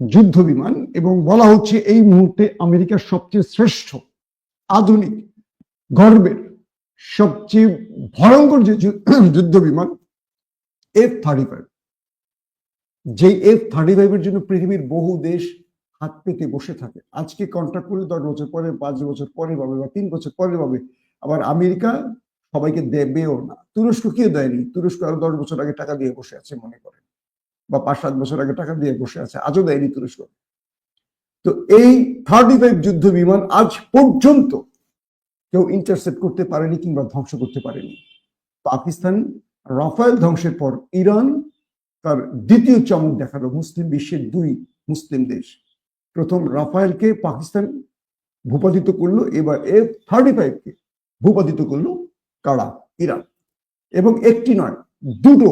যুদ্ধ বিমান এবং বলা হচ্ছে এই মুহূর্তে আমেরিকার সবচেয়ে শ্রেষ্ঠ আধুনিক গর্বের সবচেয়ে ভয়ঙ্কর যে যুদ্ধ বিমান এফ থার্টি ফাইভ যে এফ থার্টি ফাইভের জন্য পৃথিবীর বহু দেশ হাত পেতে বসে থাকে। আজকে কন্ট্রাক্ট করলে দশ বছর পরে, পাঁচ বছর পরে পাবে বা তিন বছর পরে পাবে আবার আমেরিকা সবাইকে দেবেও না। তুরস্ক কেউ দেয়নি। তুরস্ক আরও দশ বছর আগে টাকা দিয়ে বসে আছে মনে করেন বা পাঁচ সাত বছর আগে টাকা দিয়ে বসে আছে, আজও দেয়নি তুরস্ক। তো এই থার্টি ফাইভ যুদ্ধ বিমান আজ পর্যন্ত কেউ ইন্টারসেপ্ট করতে পারেনি কিংবা ধ্বংস করতে পারেনি। পাকিস্তান রাফায়েল ধ্বংসের পর ইরান তার দ্বিতীয় চমক দেখাল মুসলিম বিশ্বের দুই মুসলিম দেশ। প্রথম রাফায়েলকে পাকিস্তান ভূপাতিত করল, এবার এফ থার্টি ফাইভকে ভূপাতিত করল কারা? ইরান। এবং একটি নয়, দুটো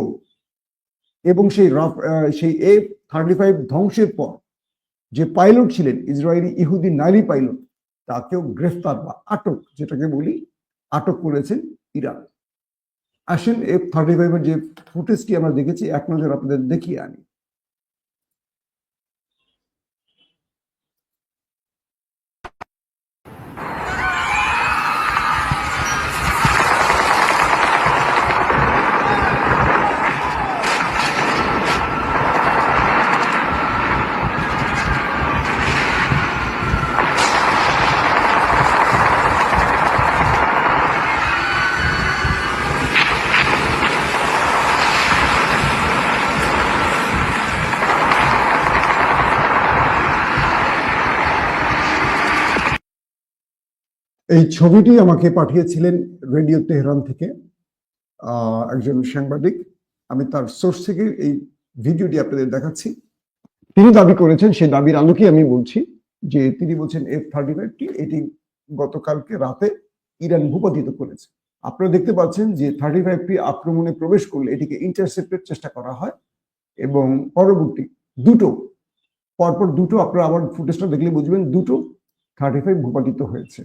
এবং সেই রাফ সেই এফ থার্টি ফাইভ ধ্বংসের পর যে পাইলট ছিলেন, ইসরায়েলি ইহুদি নারী পাইলট তাকেও গ্রেফতার বা আটক, যেটাকে বলি আটক করেছেন ইরান। আসেন এফ থার্টি ফাইভের যে ফুটেজটি আমরা দেখেছি, এক নজর আপনাদের দেখিয়ে আনি। এই ছবিটি আমাকে পাঠিয়েছিলেন রেডিও তেহরান থেকে একজন সাংবাদিক। আমি তার সোর্স থেকে এই ভিডিওটি আপনাদের দেখাচ্ছি। তিনি দাবি করেছেন, সেই দাবির আলোকে আমি বলছি যে তিনি বলছেন, এফ থার্টি ফাইভটি এটি গতকালকে রাতে ইরান ভূপাতিত করেছে। আপনারা দেখতে পাচ্ছেন যে থার্টি ফাইভটি আক্রমণে প্রবেশ করলে এটিকে ইন্টারসেপ্টের চেষ্টা করা হয় এবং পরবর্তী দুটো, পরপর দুটো আপনারা আবার ফুটেজটা দেখলে বুঝবেন, দুটো থার্টি ফাইভ ভূপাতিত হয়েছে।